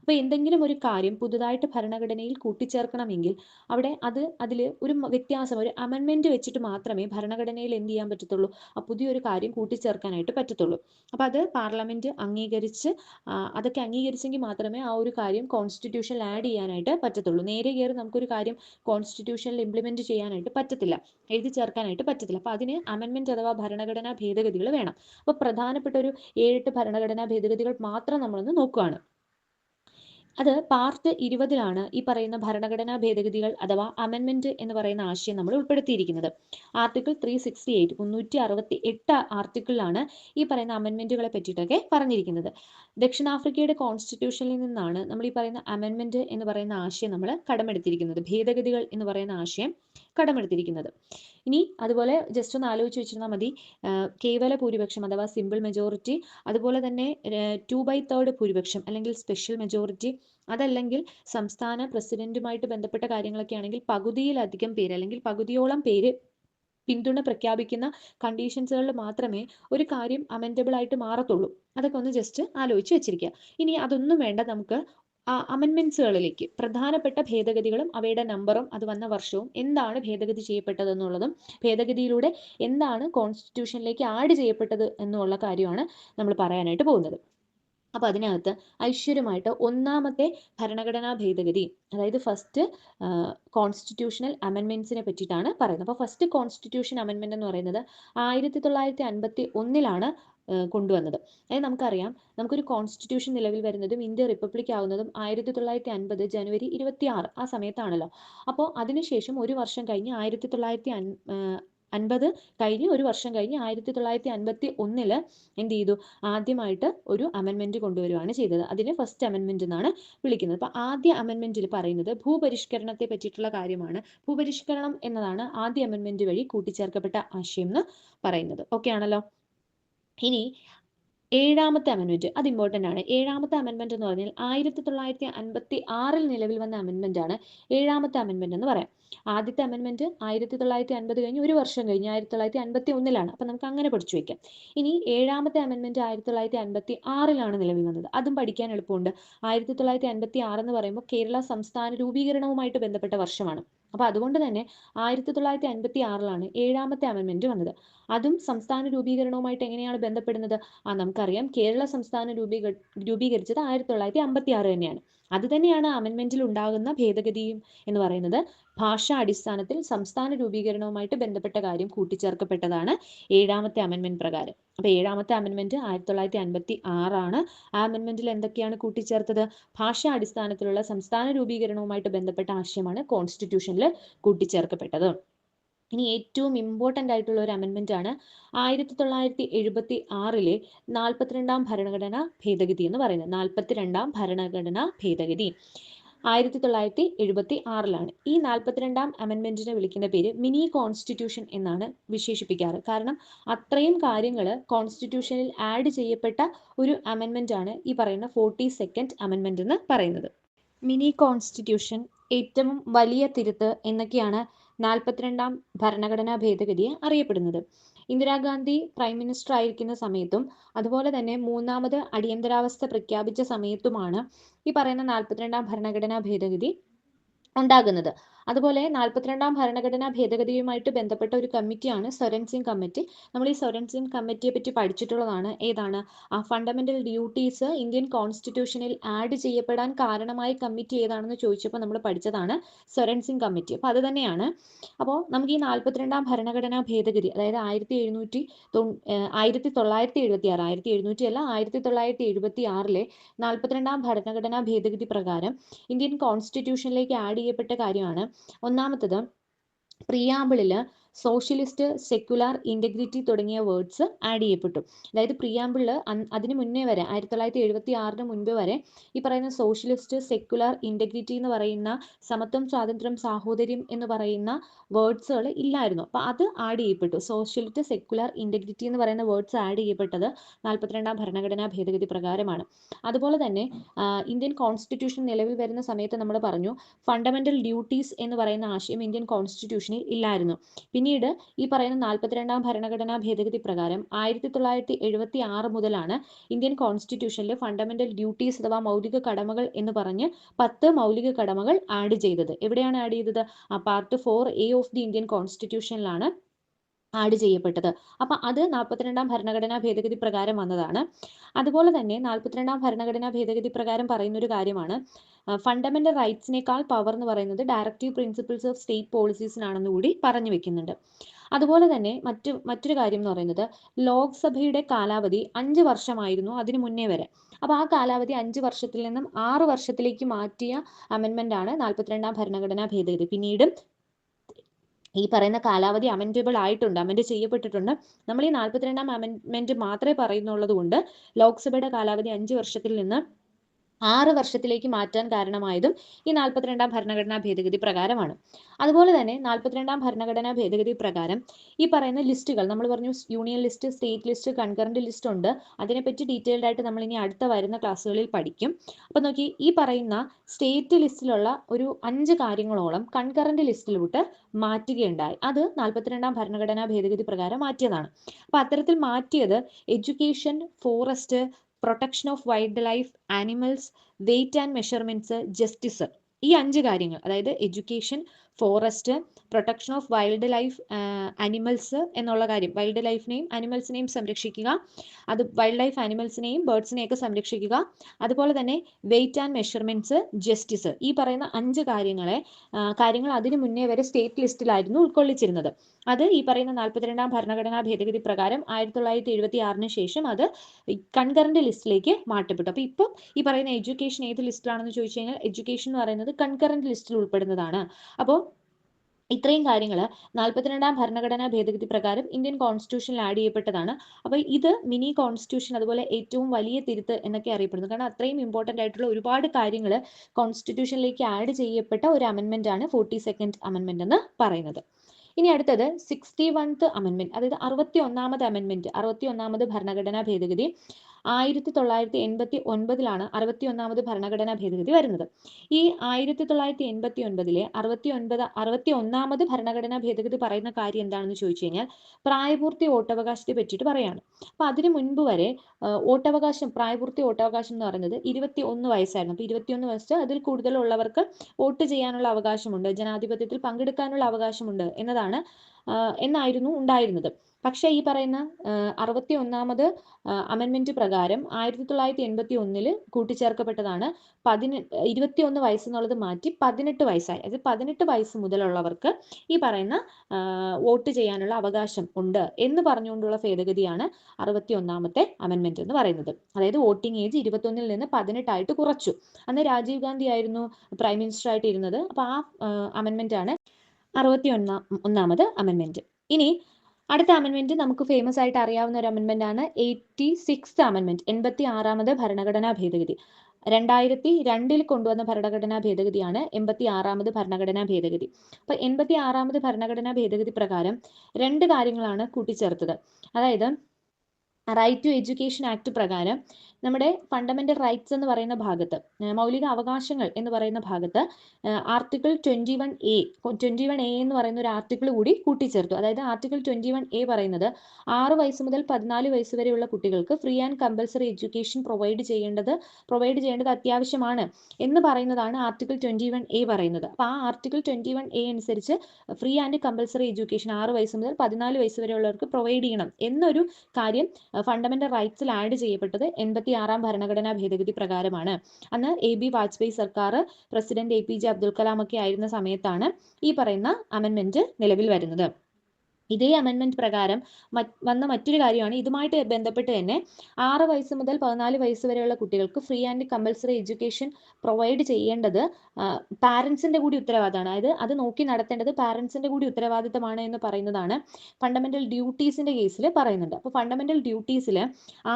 A: അപ്പോൾ എന്തെങ്കിലും ഒരു കാര്യം പുതുതായിട്ട് ഭരണഘടനയിൽ കൂട്ടിച്ചേർക്കണമെങ്കിൽ അവിടെ അത് അതിൽ ഒരു വ്യത്യാസം ഒരു അമെൻമെന്റ് വെച്ചിട്ട് മാത്രമേ ഭരണഘടനയിൽ എന്ത് ചെയ്യാൻ പറ്റത്തുള്ളൂ? ആ പുതിയൊരു കാര്യം കൂട്ടിച്ചേർക്കാനായിട്ട് പറ്റത്തുള്ളൂ. അപ്പോൾ അത് പാർലമെന്റ് അംഗീകരിച്ച് അതൊക്കെ അംഗീകരിച്ചെങ്കിൽ മാത്രമേ ആ ഒരു കാര്യം കോൺസ്റ്റിറ്റ്യൂഷനിൽ ആഡ് ചെയ്യാനായിട്ട് പറ്റത്തുള്ളൂ. നേരെ കയറി നമുക്കൊരു കാര്യം കോൺസ്റ്റിറ്റ്യൂഷനിൽ ഇംപ്ലിമെന്റ് ചെയ്യാനായിട്ട് പറ്റത്തില്ല. എഴുതി ചേർക്കാനായിട്ട് പറ്റത്തില്ല. അപ്പോൾ അതിന് അമെൻമെന്റ് അഥവാ ഭരണഘടനാ ഭേദഗതികൾ വേണം. അപ്പോൾ പ്രധാനപ്പെട്ട ഒരു ഏഴെട്ട് ഭരണഘടനാ ഭേദഗതികൾ മാത്രം നമ്മളൊന്ന് നോക്കുകയാണ് അത് പാർട്ട് ഇരുപതിലാണ് ഈ പറയുന്ന ഭരണഘടനാ ഭേദഗതികൾ അഥവാ അമെൻമെന്റ് എന്ന് പറയുന്ന ആശയം നമ്മൾ ഉൾപ്പെടുത്തിയിരിക്കുന്നത്. ആർട്ടിക്കിൾ ത്രീ സിക്സ്റ്റി എയ്റ്റ് മുന്നൂറ്റി അറുപത്തി എട്ട് ആർട്ടിക്കിളിലാണ് ഈ പറയുന്ന അമെൻമെന്റുകളെ പറ്റിയിട്ടൊക്കെ പറഞ്ഞിരിക്കുന്നത്. ദക്ഷിണാഫ്രിക്കയുടെ കോൺസ്റ്റിറ്റ്യൂഷനിൽ നിന്നാണ് നമ്മൾ ഈ പറയുന്ന അമെൻമെന്റ് എന്ന് പറയുന്ന ആശയം നമ്മൾ കടമെടുത്തിരിക്കുന്നത്. ഭേദഗതികൾ എന്ന് പറയുന്ന ആശയം കടമെടുത്തിരിക്കുന്നത്. ഇനി അതുപോലെ ജസ്റ്റ് ഒന്ന് ആലോചിച്ച് വെച്ചിരുന്നാൽ മതി. കേവല ഭൂരിപക്ഷം അഥവാ സിമ്പിൾ മെജോറിറ്റി അതുപോലെ തന്നെ ടു ബൈ തേർഡ് ഭൂരിപക്ഷം അല്ലെങ്കിൽ സ്പെഷ്യൽ മെജോറിറ്റി അതല്ലെങ്കിൽ സംസ്ഥാന പ്രസിഡന്റുമായിട്ട് ബന്ധപ്പെട്ട കാര്യങ്ങളൊക്കെ ആണെങ്കിൽ പകുതിയിലധികം പേര് അല്ലെങ്കിൽ പകുതിയോളം പേര് പിന്തുണ പ്രഖ്യാപിക്കുന്ന കണ്ടീഷൻസുകളിൽ മാത്രമേ ഒരു കാര്യം അമെൻഡബിൾ ആയിട്ട് മാറത്തുള്ളൂ. അതൊക്കെ ഒന്ന് ജസ്റ്റ് ആലോചിച്ച് വെച്ചിരിക്കുക ഇനി അതൊന്നും വേണ്ട നമുക്ക് അമെൻമെന്റ്സുകളിലേക്ക് പ്രധാനപ്പെട്ട ഭേദഗതികളും അവയുടെ നമ്പറും അത് വന്ന വർഷവും എന്താണ് ഭേദഗതി ചെയ്യപ്പെട്ടത് എന്നുള്ളതും ഭേദഗതിയിലൂടെ എന്താണ് കോൺസ്റ്റിറ്റ്യൂഷനിലേക്ക് ആഡ് ചെയ്യപ്പെട്ടത് എന്നുള്ള കാര്യമാണ് നമ്മൾ പറയാനായിട്ട് പോകുന്നത്. അപ്പോൾ അതിനകത്ത് ഐശ്വര്യമായിട്ട് ഒന്നാമത്തെ ഭരണഘടനാ ഭേദഗതി അതായത് ഫസ്റ്റ് കോൺസ്റ്റിറ്റ്യൂഷണൽ അമെൻമെന്റ്സിനെ പറ്റിയിട്ടാണ് പറയുന്നത്. അപ്പോൾ ഫസ്റ്റ് കോൺസ്റ്റിറ്റ്യൂഷൻ അമെന്മെന്റ് എന്ന് പറയുന്നത് ആയിരത്തി തൊള്ളായിരത്തി അൻപത്തി ഒന്നിലാണ് കൊണ്ടുവന്നത്. അതായത് നമുക്കറിയാം നമുക്കൊരു കോൺസ്റ്റിറ്റ്യൂഷൻ നിലവിൽ വരുന്നതും ഇന്ത്യ റിപ്പബ്ലിക് ആവുന്നതും ആയിരത്തി തൊള്ളായിരത്തി അൻപത് ജനുവരി ഇരുപത്തി ആറ് ആ സമയത്താണല്ലോ. അപ്പോൾ അതിനുശേഷം ഒരു വർഷം കഴിഞ്ഞ് ആയിരത്തി തൊള്ളായിരത്തി അൻപത് കഴിഞ്ഞ് ഒരു വർഷം കഴിഞ്ഞ് ആയിരത്തി തൊള്ളായിരത്തി അൻപത്തി ഒന്നിൽ എന്ത് ചെയ്തു? ആദ്യമായിട്ട് ഒരു അമെൻമെന്റ് കൊണ്ടുവരികയാണ് ചെയ്തത്. അതിനെ ഫസ്റ്റ് അമെൻമെന്റ് എന്നാണ് വിളിക്കുന്നത്. അപ്പോൾ ആദ്യ അമെൻമെന്റിൽ പറയുന്നത് ഭൂപരിഷ്കരണത്തെ പറ്റിയിട്ടുള്ള കാര്യമാണ്. ഭൂപരിഷ്കരണം എന്നതാണ് ആദ്യ അമെൻമെന്റ് വഴി കൂട്ടിച്ചേർക്കപ്പെട്ട ആശയം എന്ന് പറയുന്നത്. ഓക്കെ ആണല്ലോ? ഇനി ഏഴാമത്തെ അമെൻമെന്റ് അത് ഇമ്പോർട്ടന്റ് ആണ്. ഏഴാമത്തെ അമെൻമെന്റ് എന്ന് പറഞ്ഞാൽ ആയിരത്തി തൊള്ളായിരത്തി അൻപത്തി ആറിൽ നിലവിൽ വന്ന അമെൻമെന്റ് ആണ് ഏഴാമത്തെ അമെൻമെന്റ് എന്ന് പറയാം. ആദ്യത്തെ അമെൻമെന്റ് ആയിരത്തി തൊള്ളായിരത്തി അൻപത് കഴിഞ്ഞ് ഒരു വർഷം കഴിഞ്ഞ് ആയിരത്തി തൊള്ളായിരത്തി അൻപത്തി ഒന്നിലാണ് അപ്പം നമുക്ക് അങ്ങനെ പഠിച്ചു വെക്കാം. ഇനി ഏഴാമത്തെ അമെൻമെന്റ് ആയിരത്തി തൊള്ളായിരത്തി അൻപത്തി ആറിലാണ് നിലവിൽ വന്നത്. അതും പഠിക്കാൻ എളുപ്പമുണ്ട്. ആയിരത്തി തൊള്ളായിരത്തി അൻപത്തി ആറ് എന്ന് പറയുമ്പോൾ കേരള സംസ്ഥാന രൂപീകരണവുമായിട്ട് ബന്ധപ്പെട്ട വർഷമാണ്. അപ്പോൾ അതുകൊണ്ട് തന്നെ ആയിരത്തി തൊള്ളായിരത്തി അൻപത്തി ആറിലാണ് ഏഴാമത്തെ അമെൻമെന്റ് വന്നത്. അതും സംസ്ഥാന രൂപീകരണവുമായിട്ട് എങ്ങനെയാണ് ബന്ധപ്പെടുന്നത്? ആ നമുക്കറിയാം. കേരള സംസ്ഥാനം രൂപീക രൂപീകരിച്ചത് ആയിരത്തി തൊള്ളായിരത്തി അമ്പത്തി ആറ് തന്നെയാണ്. അത് തന്നെയാണ് അമെൻമെന്റിൽ ഉണ്ടാകുന്ന ഭേദഗതിയും എന്ന് പറയുന്നത്. ഭാഷാ അടിസ്ഥാനത്തിൽ സംസ്ഥാന രൂപീകരണവുമായിട്ട് ബന്ധപ്പെട്ട കാര്യം കൂട്ടിച്ചേർക്കപ്പെട്ടതാണ് ഏഴാമത്തെ അമെൻമെന്റ് പ്രകാരം. അപ്പോൾ ഏഴാമത്തെ അമെൻമെന്റ് ആയിരത്തി തൊള്ളായിരത്തി അൻപത്തി ആറാണ് ആ അമെൻമെന്റിൽ എന്തൊക്കെയാണ് കൂട്ടിച്ചേർത്തത്? ഭാഷാ അടിസ്ഥാനത്തിലുള്ള സംസ്ഥാന രൂപീകരണവുമായിട്ട് ബന്ധപ്പെട്ട ആശയമാണ് കോൺസ്റ്റിറ്റ്യൂഷനിൽ കൂട്ടിച്ചേർക്കപ്പെട്ടത്. ഇനി ഏറ്റവും ഇമ്പോർട്ടന്റ് ആയിട്ടുള്ള ഒരു അമെൻമെന്റ് ആണ് ആയിരത്തി തൊള്ളായിരത്തി എഴുപത്തി ആറിലെ നാൽപ്പത്തിരണ്ടാം ഭരണഘടനാ ഭേദഗതി എന്ന് പറയുന്നത്. നാൽപ്പത്തിരണ്ടാം ഭരണഘടനാ ഭേദഗതി ആയിരത്തി തൊള്ളായിരത്തി എഴുപത്തി ആറിലാണ് ഈ നാൽപ്പത്തിരണ്ടാം അമെൻമെന്റിനെ വിളിക്കുന്ന പേര് മിനി കോൺസ്റ്റിറ്റ്യൂഷൻ എന്നാണ് വിശേഷിപ്പിക്കാറ്. കാരണം അത്രയും കാര്യങ്ങൾ കോൺസ്റ്റിറ്റ്യൂഷനിൽ ആഡ് ചെയ്യപ്പെട്ട ഒരു അമെൻമെന്റ് ആണ് ഈ പറയുന്ന ഫോർട്ടി സെക്കൻഡ് അമെൻമെന്റ് എന്ന് പറയുന്നത്. മിനി കോൺസ്റ്റിറ്റ്യൂഷൻ ഏറ്റവും വലിയ തിരുത്ത് എന്നൊക്കെയാണ് നാൽപ്പത്തിരണ്ടാം ഭരണഘടനാ ഭേദഗതിയെ അറിയപ്പെടുന്നത്. ഇന്ദിരാഗാന്ധി പ്രൈം മിനിസ്റ്റർ ആയിരിക്കുന്ന സമയത്തും അതുപോലെ തന്നെ മൂന്നാമത് അടിയന്തരാവസ്ഥ പ്രഖ്യാപിച്ച സമയത്തുമാണ് ഈ പറയുന്ന നാൽപ്പത്തിരണ്ടാം ഭരണഘടനാ ഭേദഗതി ഉണ്ടാകുന്നത്. അതുപോലെ നാൽപ്പത്തിരണ്ടാം ഭരണഘടനാ ഭേദഗതിയുമായിട്ട് ബന്ധപ്പെട്ട ഒരു കമ്മിറ്റിയാണ് സൊരൻ സിംഗ് കമ്മിറ്റി. നമ്മൾ ഈ സൊരൻ സിംഗ് കമ്മിറ്റിയെ പറ്റി പഠിച്ചിട്ടുള്ളതാണ് ഏതാണ്? ആ ഫണ്ടമെന്റൽ ഡ്യൂട്ടീസ് ഇന്ത്യൻ കോൺസ്റ്റിറ്റ്യൂഷനിൽ ആഡ് ചെയ്യപ്പെടാൻ കാരണമായ കമ്മിറ്റി ഏതാണെന്ന് ചോദിച്ചപ്പോൾ നമ്മൾ പഠിച്ചതാണ് സൊരൻ സിംഗ് കമ്മിറ്റി. അപ്പോൾ അത് തന്നെയാണ്. അപ്പോൾ നമുക്ക് ഈ നാൽപ്പത്തിരണ്ടാം ഭരണഘടനാ ഭേദഗതി അതായത് ആയിരത്തി എഴുന്നൂറ്റി ആയിരത്തി തൊള്ളായിരത്തി എഴുപത്തി ആറ് ആയിരത്തി എഴുന്നൂറ്റി അല്ല ആയിരത്തി തൊള്ളായിരത്തി എഴുപത്തി ആറിലെ നാൽപ്പത്തിരണ്ടാം ഭരണഘടനാ ഭേദഗതി പ്രകാരം ഇന്ത്യൻ കോൺസ്റ്റിറ്റ്യൂഷനിലേക്ക് ആഡ് ചെയ്യപ്പെട്ട കാര്യമാണ്. ഒന്നാമത്തത് പ്രിയാമ്പിളിൽ സോഷ്യലിസ്റ്റ് സെക്യുലാർ ഇന്റഗ്രിറ്റി തുടങ്ങിയ വേർഡ്സ് ആഡ് ചെയ്യപ്പെട്ടു. അതായത് പ്രിയാമ്പിളിൽ അതിന് മുന്നേ വരെ ആയിരത്തി തൊള്ളായിരത്തി എഴുപത്തി ആറിന് മുൻപ് വരെ ഈ പറയുന്ന സോഷ്യലിസ്റ്റ് സെക്യുലാർ ഇന്റഗ്രിറ്റി എന്ന് പറയുന്ന സമത്വം സ്വാതന്ത്ര്യം സാഹോദര്യം എന്ന് പറയുന്ന വേർഡ്സുകൾ ഇല്ലായിരുന്നു. അപ്പോൾ അത് ആഡ് ചെയ്യപ്പെട്ടു. സോഷ്യലിസ്റ്റ് സെക്യുലാർ ഇന്റഗ്രിറ്റി എന്ന് പറയുന്ന വേർഡ്സ് ആഡ് ചെയ്യപ്പെട്ടത് നാൽപ്പത്തിരണ്ടാം ഭരണഘടനാ ഭേദഗതി പ്രകാരമാണ്. അതുപോലെ തന്നെ ഇന്ത്യൻ കോൺസ്റ്റിറ്റ്യൂഷൻ നിലവിൽ വരുന്ന സമയത്ത് നമ്മൾ പറഞ്ഞു ഫണ്ടമെന്റൽ ഡ്യൂട്ടീസ് എന്ന് പറയുന്ന ആശയം ഇന്ത്യൻ കോൺസ്റ്റിറ്റ്യൂഷനിൽ ഇല്ലായിരുന്നു. പിന്നീട് ഈ പറയുന്ന നാൽപ്പത്തിരണ്ടാം ഭരണഘടനാ ഭേദഗതി പ്രകാരം ആയിരത്തി തൊള്ളായിരത്തി എഴുപത്തി ആറ് മുതലാണ് ഇന്ത്യൻ കോൺസ്റ്റിറ്റ്യൂഷനിൽ ഫണ്ടമെന്റൽ ഡ്യൂട്ടീസ് അഥവാ മൗലിക കടമകൾ എന്ന് പറഞ്ഞ് പത്ത് മൗലിക കടമകൾ ആഡ് ചെയ്തത്. എവിടെയാണ് ആഡ് ചെയ്തത്? Part four A of the Indian കോൺസ്റ്റിറ്റ്യൂഷനിലാണ് add ചെയ്യപ്പെട്ടത്. അപ്പൊ അത് നാൽപ്പത്തിരണ്ടാം ഭരണഘടനാ ഭേദഗതി പ്രകാരം വന്നതാണ്. അതുപോലെ തന്നെ നാൽപ്പത്തിരണ്ടാം ഭരണഘടനാ ഭേദഗതി പ്രകാരം പറയുന്ന ഒരു കാര്യമാണ് ഫണ്ടമെന്റൽ റൈറ്റ്സിനേക്കാൾ പവർ എന്ന് പറയുന്നത് ഡയറക്റ്റീവ് പ്രിൻസിപ്പിൾസ് ഓഫ് സ്റ്റേറ്റ് പോളിസീസിനാണെന്ന് കൂടി പറഞ്ഞു വെക്കുന്നുണ്ട്. അതുപോലെ തന്നെ മറ്റു മറ്റൊരു കാര്യം എന്ന് പറയുന്നത് ലോക്സഭയുടെ കാലാവധി അഞ്ച് വർഷമായിരുന്നു അതിനു മുന്നേ വരെ. അപ്പോൾ ആ കാലാവധി അഞ്ച് വർഷത്തിൽ നിന്നും ആറ് വർഷത്തിലേക്ക് മാറ്റിയ അമെന്മെന്റ് ആണ് നാൽപ്പത്തിരണ്ടാം ഭരണഘടനാ ഭേദഗതി. പിന്നീട് ഈ പറയുന്ന കാലാവധി അമെൻഡബിൾ ആയിട്ടുണ്ട് അമെൻഡ് ചെയ്യപ്പെട്ടിട്ടുണ്ട്. നമ്മൾ ഈ നാൽപ്പത്തിരണ്ടാം അമെൻമെന്റ് മാത്രമേ പറയുന്നുള്ളത് കൊണ്ട് ലോക്സഭയുടെ കാലാവധി അഞ്ച് വർഷത്തിൽ നിന്ന് ആറ് വർഷത്തിലേക്ക് മാറ്റാൻ കാരണമായതും ഈ നാൽപ്പത്തിരണ്ടാം ഭരണഘടനാ ഭേദഗതി പ്രകാരമാണ്. അതുപോലെ തന്നെ നാൽപ്പത്തിരണ്ടാം ഭരണഘടനാ ഭേദഗതി പ്രകാരം ഈ പറയുന്ന ലിസ്റ്റുകൾ നമ്മൾ പറഞ്ഞു union list state list concurrent list ഉണ്ട്. അതിനെപ്പറ്റി ഡീറ്റെയിൽഡ് ആയിട്ട് നമ്മൾ ഇനി അടുത്ത വരുന്ന ക്ലാസ്സുകളിൽ പഠിക്കും. അപ്പോൾ നോക്കി ഈ പറയുന്ന സ്റ്റേറ്റ് ലിസ്റ്റിലുള്ള ഒരു അഞ്ച് കാര്യങ്ങളോളം കൺകറന്റ് ലിസ്റ്റിലോട്ട് മാറ്റുകയുണ്ടായി. അത് നാൽപ്പത്തിരണ്ടാം ഭരണഘടനാ ഭേദഗതി പ്രകാരം മാറ്റിയതാണ്. അപ്പോൾ അത്തരത്തിൽ മാറ്റിയത് education forest protection of wildlife animals weight and measurements justice ഈ അഞ്ച് കാര്യങ്ങൾ അതായത് education forest protection of wildlife animals എന്നുള്ള കാര്യം. വൈൽഡ് ലൈഫിനെയും അനിമൽസിനെയും സംരക്ഷിക്കുക. അത് വൈൽഡ് ലൈഫ് അനിമൽസിനെയും ബേർഡ്സിനെയൊക്കെ സംരക്ഷിക്കുക. അതുപോലെ തന്നെ വെയിറ്റ് ആൻഡ് മെഷർമെന്റ്സ് ജസ്റ്റിസ് ഈ പറയുന്ന അഞ്ച് കാര്യങ്ങളെ കാര്യങ്ങൾ അതിനു മുന്നേ വരെ സ്റ്റേറ്റ് ലിസ്റ്റിലായിരുന്നു ഉൾക്കൊള്ളിച്ചിരുന്നത്. അത് ഈ പറയുന്ന നാൽപ്പത്തിരണ്ടാം ഭരണഘടനാ ഭേദഗതി പ്രകാരം ആയിരത്തി തൊള്ളായിരത്തി എഴുപത്തി ആറിന് ശേഷം അത് കൺകറന്റ് ലിസ്റ്റിലേക്ക് മാറ്റപ്പെട്ടു. അപ്പോൾ ഇപ്പം ഈ പറയുന്ന എഡ്യൂക്കേഷൻ ഏത് ലിസ്റ്റിലാണെന്ന് ചോദിച്ചു കഴിഞ്ഞാൽ എഡ്യൂക്കേഷൻ എന്ന് പറയുന്നത് കൺകറന്റ് ലിസ്റ്റിൽ ഉൾപ്പെടുന്നതാണ്. അപ്പോൾ ഇത്രയും കാര്യങ്ങൾ നാൽപ്പത്തിരണ്ടാം ഭരണഘടനാ ഭേദഗതി പ്രകാരം ഇന്ത്യൻ കോൺസ്റ്റിറ്റ്യൂഷനിൽ ആഡ് ചെയ്യപ്പെട്ടതാണ്. അപ്പോൾ ഇത് മിനി കോൺസ്റ്റിറ്റ്യൂഷൻ അതുപോലെ ഏറ്റവും വലിയ തിരുത്ത് എന്നൊക്കെ അറിയപ്പെടുന്നു. കാരണം അത്രയും ഇമ്പോർട്ടന്റ് ആയിട്ടുള്ള ഒരുപാട് കാര്യങ്ങൾ കോൺസ്റ്റിറ്റ്യൂഷനിലേക്ക് ആഡ് ചെയ്യപ്പെട്ട ഒരു അമെൻമെന്റ് ആണ് ഫോർട്ടി സെക്കൻഡ് അമെൻമെന്റ് എന്ന് പറയുന്നത്. ഇനി അടുത്തത് സിക്സ്റ്റി വൺത്ത് അമെൻമെന്റ് അതായത് അറുപത്തി ഒന്നാമത് അമെൻമെന്റ് അറുപത്തി ഒന്നാമത് ഭരണഘടനാ ഭേദഗതി. ആയിരത്തി തൊള്ളായിരത്തി എൺപത്തി ഒൻപതിലാണ് അറുപത്തി ഒന്നാമത് ഭരണഘടനാ ഭേദഗതി വരുന്നത്. ഈ ആയിരത്തി തൊള്ളായിരത്തി എൺപത്തി ഒൻപതിലെ അറുപത്തി ഒൻപത് അറുപത്തി ഒന്നാമത് ഭരണഘടനാ ഭേദഗതി പറയുന്ന കാര്യം എന്താണെന്ന് ചോദിച്ചു കഴിഞ്ഞാൽ പ്രായപൂർത്തി വോട്ടവകാശത്തെ പറ്റിയിട്ട് പറയാണ്. അപ്പൊ അതിനു മുൻപ് വരെ വോട്ടവകാശം പ്രായപൂർത്തി വോട്ടവകാശം എന്ന് പറയുന്നത് ഇരുപത്തി ഒന്ന് വയസ്സായിരുന്നു. അപ്പൊ ഇരുപത്തിയൊന്ന് വയസ്സ് അതിൽ കൂടുതലുള്ളവർക്ക് വോട്ട് ചെയ്യാനുള്ള അവകാശമുണ്ട് ജനാധിപത്യത്തിൽ പങ്കെടുക്കാനുള്ള അവകാശമുണ്ട് എന്നതാണ് എന്നായിരുന്നു ഉണ്ടായിരുന്നത്. പക്ഷേ ഈ പറയുന്ന അറുപത്തി ഒന്നാമത് അമെൻമെന്റ് പ്രകാരം ആയിരത്തി തൊള്ളായിരത്തി എൺപത്തി ഒന്നിൽ കൂട്ടിച്ചേർക്കപ്പെട്ടതാണ് പതിനെ ഇരുപത്തി ഒന്ന് വയസ്സെന്നുള്ളത് മാറ്റി പതിനെട്ട് വയസ്സായി. അതായത് പതിനെട്ട് വയസ്സ് മുതലുള്ളവർക്ക് ഈ പറയുന്ന വോട്ട് ചെയ്യാനുള്ള അവകാശം ഉണ്ട് എന്ന് പറഞ്ഞുകൊണ്ടുള്ള ഭേദഗതിയാണ് അറുപത്തി ഒന്നാമത്തെ അമെൻമെന്റ് എന്ന് പറയുന്നത്. അതായത് വോട്ടിംഗ് ഏജ് ഇരുപത്തൊന്നിൽ നിന്ന് പതിനെട്ടായിട്ട് കുറച്ചു. അന്ന് രാജീവ് ഗാന്ധി ആയിരുന്നു പ്രൈം മിനിസ്റ്റർ ആയിട്ട് ഇരുന്നത്. അപ്പൊ ആ അമെൻമെന്റ് ആണ് അറുപത്തി ഒന്നാം ഒന്നാമത് അമെൻമെന്റ് ഇനി അടുത്ത അമെൻമെന്റ് നമുക്ക് ഫേമസ് ആയിട്ട് അറിയാവുന്ന ഒരു അമെൻമെന്റ് ആണ് എയ്റ്റി സിക്സ് അമെൻമെന്റ് എൺപത്തി ആറാമത് ഭരണഘടനാ ഭേദഗതി. രണ്ടായിരത്തി രണ്ടിൽ കൊണ്ടുവന്ന ഭരണഘടനാ ഭേദഗതിയാണ് എൺപത്തി ആറാമത് ഭരണഘടനാ ഭേദഗതി. അപ്പൊ എൺപത്തി ആറാമത് ഭരണഘടനാ ഭേദഗതി പ്രകാരം രണ്ട് കാര്യങ്ങളാണ് കൂട്ടിച്ചേർത്തത്. അതായത് റൈറ്റ് ടു എഡ്യൂക്കേഷൻ ആക്ട് പ്രകാരം നമ്മുടെ ഫണ്ടമെന്റൽ റൈറ്റ്സ് എന്ന് പറയുന്ന ഭാഗത്ത് മൗലിക അവകാശങ്ങൾ എന്ന് പറയുന്ന ഭാഗത്ത് article twenty one A twenty one A എന്ന് പറയുന്ന ഒരു ആർട്ടിക്കിൾ കൂടി കൂട്ടിച്ചേർത്തു. അതായത് ആർട്ടിക്കിൾ ട്വന്റി വൺ എ പറയുന്നത് ആറ് വയസ്സ് മുതൽ പതിനാല് വയസ്സ് വരെയുള്ള കുട്ടികൾക്ക് free and compulsory education provide ചെയ്യേണ്ടത് പ്രൊവൈഡ് ചെയ്യേണ്ടത് അത്യാവശ്യമാണ് എന്ന് പറയുന്നതാണ് ആർട്ടിക്കിൾ ട്വന്റി വൺ എ പറയുന്നത്. അപ്പോൾ ആ ആർട്ടിക്കിൾ ട്വന്റി വൺ എ അനുസരിച്ച് ഫ്രീ ആൻഡ് കമ്പൽസറി എഡ്യൂക്കേഷൻ ആറ് വയസ്സ് മുതൽ പതിനാല് വയസ്സ് വരെയുള്ളവർക്ക് പ്രൊവൈഡ് ചെയ്യണം എന്നൊരു കാര്യം ഫണ്ടമെന്റൽ റൈറ്റ്സിൽ ആഡ് ചെയ്യപ്പെട്ടത് എൺപത്തി ആറാം ഭരണഘടനാ ഭേദഗതി പ്രകാരമാണ്. അന്ന് എ ബി വാജ്പേയി സർക്കാർ president A P J Abdul Kalam ഒക്കെ ആയിരുന്ന സമയത്താണ് ഈ പറയുന്ന അമെൻമെന്റ് നിലവിൽ വരുന്നത്. ഇതേ അമെൻമെന്റ് പ്രകാരം വന്ന മറ്റൊരു കാര്യമാണ്. ഇതുമായിട്ട് ബന്ധപ്പെട്ട് തന്നെ ആറ് വയസ്സ് മുതൽ പതിനാല് വയസ്സ് വരെയുള്ള കുട്ടികൾക്ക് free and compulsory education provide ചെയ്യേണ്ടത് പാരൻസിന്റെ കൂടി ഉത്തരവാദിത്തമാണ് അതായത് അത് നോക്കി നടത്തേണ്ടത് പാരൻസിന്റെ കൂടി ഉത്തരവാദിത്തമാണ് എന്ന് പറയുന്നതാണ് ഫണ്ടമെന്റൽ ഡ്യൂട്ടീസിന്റെ കേസിൽ പറയുന്നുണ്ട്. അപ്പോൾ ഫണ്ടമെന്റൽ ഡ്യൂട്ടീസിൽ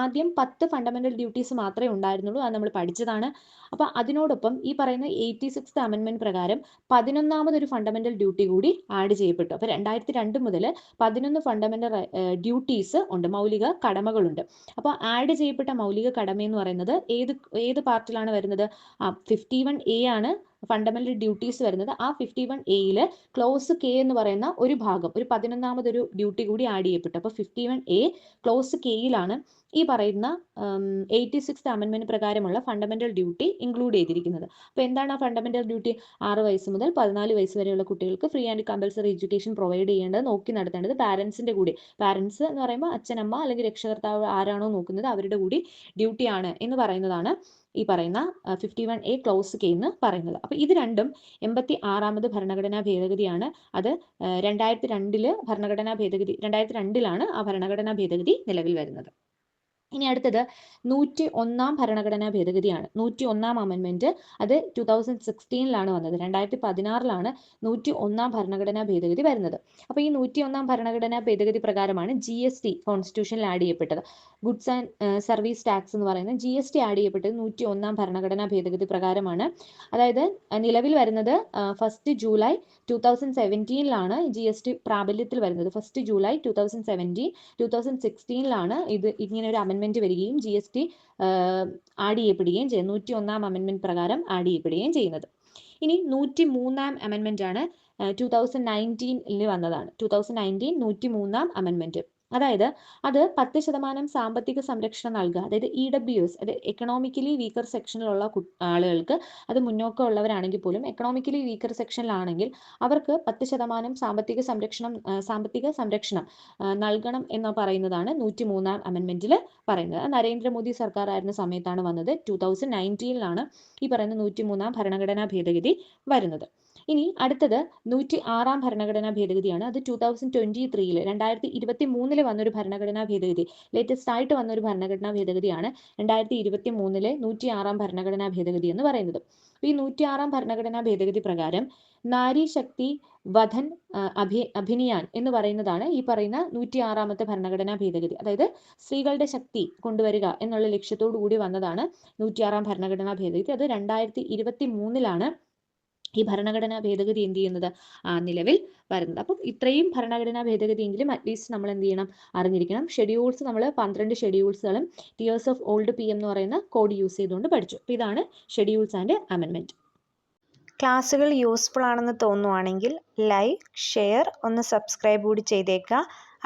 A: ആദ്യം പത്ത് ഫണ്ടമെന്റൽ ഡ്യൂട്ടീസ് മാത്രമേ ഉണ്ടായിരുന്നുള്ളൂ. അത് നമ്മൾ പഠിച്ചതാണ്. അപ്പോൾ അതിനോടൊപ്പം ഈ പറയുന്ന എയ്റ്റി സിക്സ് അമെൻമെന്റ് പ്രകാരം പതിനൊന്നാമതൊരു ഫണ്ടമെന്റൽ ഡ്യൂട്ടി കൂടി ആഡ് ചെയ്യപ്പെട്ടു. അപ്പോൾ രണ്ടായിരത്തി രണ്ട് മുതൽ പതിനൊന്ന് ഫണ്ടമെന്റൽ ഡ്യൂട്ടീസ് ഉണ്ട്. മൗലിക കടമകളുണ്ട്. അപ്പോൾ ആഡ് ചെയ്യപ്പെട്ട മൗലിക കടമ എന്ന് പറയുന്നത് ഏത് ഏത് പാർട്ടിലാണ് വരുന്നത്? ആ ഫിഫ്റ്റി വൺ എ ആണ് ഫണ്ടമെന്റൽ ഡ്യൂട്ടീസ് വരുന്നത്. ആ ഫിഫ്റ്റി വൺ എയിൽ ക്ലോസ് കെ എന്ന് പറയുന്ന ഒരു ഭാഗം ഒരു പതിനൊന്നാമതൊരു ഡ്യൂട്ടി കൂടി ആഡ് ചെയ്യപ്പെട്ടു. അപ്പോൾ ഫിഫ്റ്റി വൺ എ ക്ലോസ് കെയിലാണ് ഈ പറയുന്ന എയ്റ്റി സിക്സ് അമെൻമെന്റ് പ്രകാരമുള്ള ഫണ്ടമെന്റൽ ഡ്യൂട്ടി ഇൻക്ലൂഡ് ചെയ്തിരിക്കുന്നത്. അപ്പോൾ എന്താണ് ആ ഫണ്ടമെന്റൽ ഡ്യൂട്ടി ആറ് വയസ്സ് മുതൽ പതിനാല് വയസ്സ് വരെയുള്ള കുട്ടികൾക്ക് free and compulsory education provide ചെയ്യേണ്ടത് നോക്കി നടത്തേണ്ടത് പാരന്റ്സിന്റെ കൂടി. പാരന്റ്സ് എന്ന് പറയുമ്പോൾ അച്ഛനമ്മ അല്ലെങ്കിൽ രക്ഷകർത്താവ് ആരാണോ നോക്കുന്നത് അവരുടെ കൂടി ഡ്യൂട്ടിയാണ് എന്ന് പറയുന്നതാണ് ഈ പറയുന്ന fifty one A clause K എന്ന് പറയുന്നത്. അപ്പോൾ ഇത് രണ്ടും എൺപത്തി ആറാമത് ഭരണഘടനാ ഭേദഗതിയാണ്. അത് രണ്ടായിരത്തി രണ്ടിൽ ഭരണഘടനാ ഭേദഗതി രണ്ടായിരത്തി രണ്ടിലാണ് ആ ഭരണഘടനാ ഭേദഗതി നിലവിൽ വരുന്നത്. ഇനി അടുത്തത് നൂറ്റി ഒന്നാം ഭരണഘടനാ ഭേദഗതിയാണ്. നൂറ്റി ഒന്നാം അമെൻമെന്റ് അത് ടു തൗസൻഡ് സിക്സ്റ്റീനിലാണ് വന്നത്. രണ്ടായിരത്തി പതിനാറിലാണ് നൂറ്റി ഒന്നാം ഭരണഘടനാ ഭേദഗതി വരുന്നത്. അപ്പോൾ ഈ നൂറ്റി ഒന്നാം ഭരണഘടനാ ഭേദഗതി പ്രകാരമാണ് ജി എസ് ടി കോൺസ്റ്റിറ്റ്യൂഷനിൽ ആഡ് ചെയ്യപ്പെട്ടത്. ഗുഡ്സ് ആൻഡ് സർവീസ് ടാക്സ് എന്ന് പറയുന്നത് ജി എസ് ടി ആഡ് ചെയ്യപ്പെട്ടത് നൂറ്റി ഒന്നാം ഭരണഘടനാ ഭേദഗതി പ്രകാരമാണ്. അതായത് നിലവിൽ വരുന്നത് ഫസ്റ്റ് ജൂലൈ ടു തൗസൻഡ് സെവന്റീനിലാണ് ജി എസ് ടി പ്രാബല്യത്തിൽ വരുന്നത്. First July two thousand seventeen two thousand സിക്സ്റ്റീനിലാണ് ഇത് ഇങ്ങനെ ഒരു വരികയും ജി എസ് ടി ആഡ് ചെയ്യപ്പെടുകയും ചെയ്യുന്നത് നൂറ്റി ഒന്നാം അമെൻമെന്റ് പ്രകാരം ആഡ് ചെയ്യപ്പെടുകയും ചെയ്യുന്നത്. ഇനി നൂറ്റി മൂന്നാം അമെൻമെന്റ് ആണ് ടു തൗസൻഡ് നയന്റീനിൽ വന്നതാണ്. ടു തൗസൻഡ് നയന്റീൻ നൂറ്റി മൂന്നാം അമെൻമെന്റ് അതായത് അത് പത്ത് ശതമാനം സാമ്പത്തിക സംരക്ഷണം നൽകുക. അതായത് ഇ ഡബ്ല്യു എസ് അതായത് എക്കണോമിക്കലി വീക്കർ സെക്ഷനിലുള്ള ആളുകൾക്ക് അത് മുന്നോക്കം ഉള്ളവരാണെങ്കിൽ പോലും എക്കണോമിക്കലി വീക്കർ സെക്ഷനിലാണെങ്കിൽ അവർക്ക് പത്ത് ശതമാനം സാമ്പത്തിക സംരക്ഷണം സാമ്പത്തിക സംരക്ഷണം നൽകണം എന്ന് പറയുന്നതാണ് നൂറ്റി മൂന്നാം അമെൻമെന്റിൽ പറയുന്നത്. നരേന്ദ്രമോദി സർക്കാർ ആയിരുന്ന സമയത്താണ് വന്നത്. ടൂ തൗസൻഡ് നയന്റീനിലാണ് ഈ പറയുന്ന നൂറ്റി മൂന്നാം ഭരണഘടനാ ഭേദഗതി വരുന്നത്. ഇനി അടുത്തത് നൂറ്റി ആറാം ഭരണഘടനാ ഭേദഗതിയാണ്. അത് ടൂ തൗസൻഡ് ട്വന്റി ത്രീയിൽ രണ്ടായിരത്തി ഇരുപത്തി മൂന്നിൽ വന്നൊരു ഭരണഘടനാ ഭേദഗതി ലേറ്റസ്റ്റ് ആയിട്ട് വന്നൊരു ഭരണഘടനാ ഭേദഗതിയാണ് രണ്ടായിരത്തി ഇരുപത്തി മൂന്നിലെ നൂറ്റി ആറാം ഭരണഘടനാ ഭേദഗതി എന്ന് പറയുന്നത്. ഈ നൂറ്റി ആറാം ഭരണഘടനാ ഭേദഗതി പ്രകാരം നാരി ശക്തി വധൻ അഭി അഭിനിയാൻ എന്ന് പറയുന്നതാണ് ഈ പറയുന്ന നൂറ്റി ആറാമത്തെ ഭരണഘടനാ ഭേദഗതി. അതായത് സ്ത്രീകളുടെ ശക്തി കൊണ്ടുവരിക എന്നുള്ള ലക്ഷ്യത്തോടു കൂടി വന്നതാണ് നൂറ്റിയാറാം ഭരണഘടനാ ഭേദഗതി. അത് രണ്ടായിരത്തി ഇരുപത്തി മൂന്നിലാണ് ഈ ഭരണഘടനാ ഭേദഗതി എന്ത് ചെയ്യുന്നത്? നിലവിൽ വരുന്നത്. അപ്പം ഇത്രയും ഭരണഘടനാ ഭേദഗതിയെങ്കിലും അറ്റ്ലീസ്റ്റ് നമ്മൾ എന്ത് ചെയ്യണം? അറിഞ്ഞിരിക്കണം. ഷെഡ്യൂൾസ് നമ്മൾ പന്ത്രണ്ട് ഷെഡ്യൂൾസുകളും ടിയേഴ്സ് ഓഫ് ഓൾഡ് പി എന്ന് പറയുന്ന കോഡ് യൂസ് ചെയ്തുകൊണ്ട് പഠിച്ചു. അപ്പോൾ ഇതാണ് ഷെഡ്യൂൾസ് ആൻഡ് അമെൻമെന്റ്
B: ക്ലാസ്സുകൾ യൂസ്ഫുൾ ആണെന്ന് തോന്നുവാണെങ്കിൽ ലൈക്ക് ഷെയർ ഒന്ന് സബ്സ്ക്രൈബ് കൂടി ചെയ്തേക്കുക.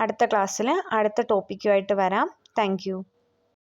B: അടുത്ത ക്ലാസ്സിൽ അടുത്ത ടോപ്പിക്കുമായിട്ട് വരാം. താങ്ക്